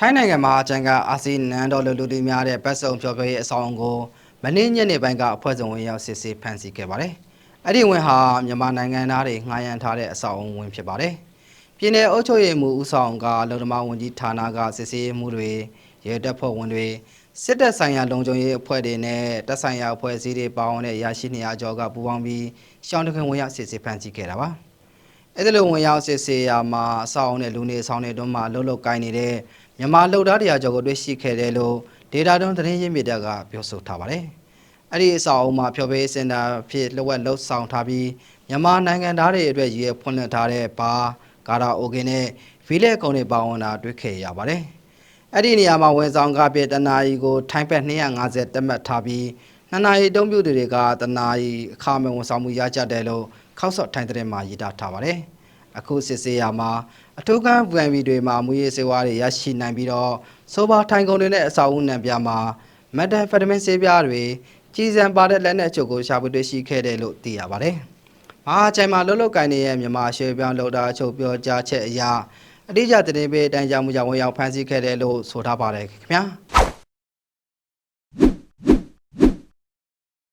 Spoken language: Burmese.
ထိုင်းနိုင်ငံမှာအကြံကအာဆီနန်တော်လူလူတီများတဲ့ဘတ်စုံဖြော်ဖြော်ရေးအဆောင်ကိုမနေ့ညနေပိုင်းကအဖွဲ့စုံဝင်ရောက်စစ်ဆေးဖမ်းဆီးခဲ့ပါတယ်။အဲ့ဒီဝင်ဟာမြန်မာနိုင်ငံသားတွေငှားရမ်းထားတဲ့အဆောင်ဝင်ဖြစ်ပါတယ်။ပြည်내အုပ်ချုပ်ရေးမှူးဦးဆောင်ကလုံသမားဝန်ကြီးဌာနကစစ်ဆေးမှုတွေရဲတပ်ဖွဲ့ဝင်တွေစစ်တပ်ဆိုင်ရာလုံခြုံရေးအဖွဲ့တွေနဲ့တပ်ဆိုင်ရာအဖွဲ့အစည်းတွေပါဝင်တဲ့ရရှိနေရာကျော်ကပူးပေါင်းပြီးရှောင်းတခင်ဝင်ရောက်စစ်ဆေးဖမ်းဆီးခဲ့တာပါ။အဲ့ဒီလိုဝင်ရောက်စစ်ဆေးရာမှာအဆောက်အုံနဲ့လူနေဆောင်တွေတွန်းမှာလှုပ်လှုပ်ကိုင်းနေတဲ့ မြန်မာလှုပ်သားတရားကျော်ကိုတွေ့ရှိခဲ့တယ်လို့ဒေတာတွန်းသတင်းရင်းမြစ်တပ်ကပြောဆိုထားပါတယ်။အဲ့ဒီအဆောက်အုံမှာဖြော်ပေးစင်တာဖြစ်လှဝက်လှုပ်ဆောင်ထားပြီးမြန်မာနိုင်ငံသားတွေအတွက်ရည်ရဖွင့်လှစ်ထားတဲ့ဘာဂါရာအိုဂင်နဲ့ဗီလက်ကုံတွေပါဝင်တာတွေ့ခဲ့ရပါတယ်။အဲ့ဒီနေရာမှာဝန်ဆောင်ကားပြတနာရီကိုထိုင်းဘက်250တက်မှတ်ထားပြီးနှစ်နာရီအသုံးပြုသူတွေကတနာရီအခမဲ့ဝန်ဆောင်မှုရကြတယ်လို့ခောက်ဆော့ထိုင်းတဲ့မှာရေးသားထားပါတယ်။ အခုစစ်ဆေးရမှာအထူးကမ်း VNV တွေမှာမူရေးစေဝါတွေရရှိနိုင်ပြီးတော့ဆိုပါထိုင်ကုန်တွေနဲ့အစာအုပ်နံပြမှာမက်တန်ဖက်တမင်ဆေးပြားတွေကြီးစံပါတဲ့လက်နက်အချို့ကိုရှာဖွေတွေ့ရှိခဲ့တယ်လို့သိရပါတယ်။မဟာချိုင်မှာလှုပ်လှုပ်ကိုင်းနေတဲ့မြန်မာရွှေပြောင်းလောက်တာအချို့ပြောကြားချက်အရအတိအကျသတင်းပေးအတိုင်းကြောင့်မူကြောင့်ဝင်ရောက်ဖမ်းဆီးခဲ့တယ်လို့ဆိုထားပါတယ်ခင်ဗျာ။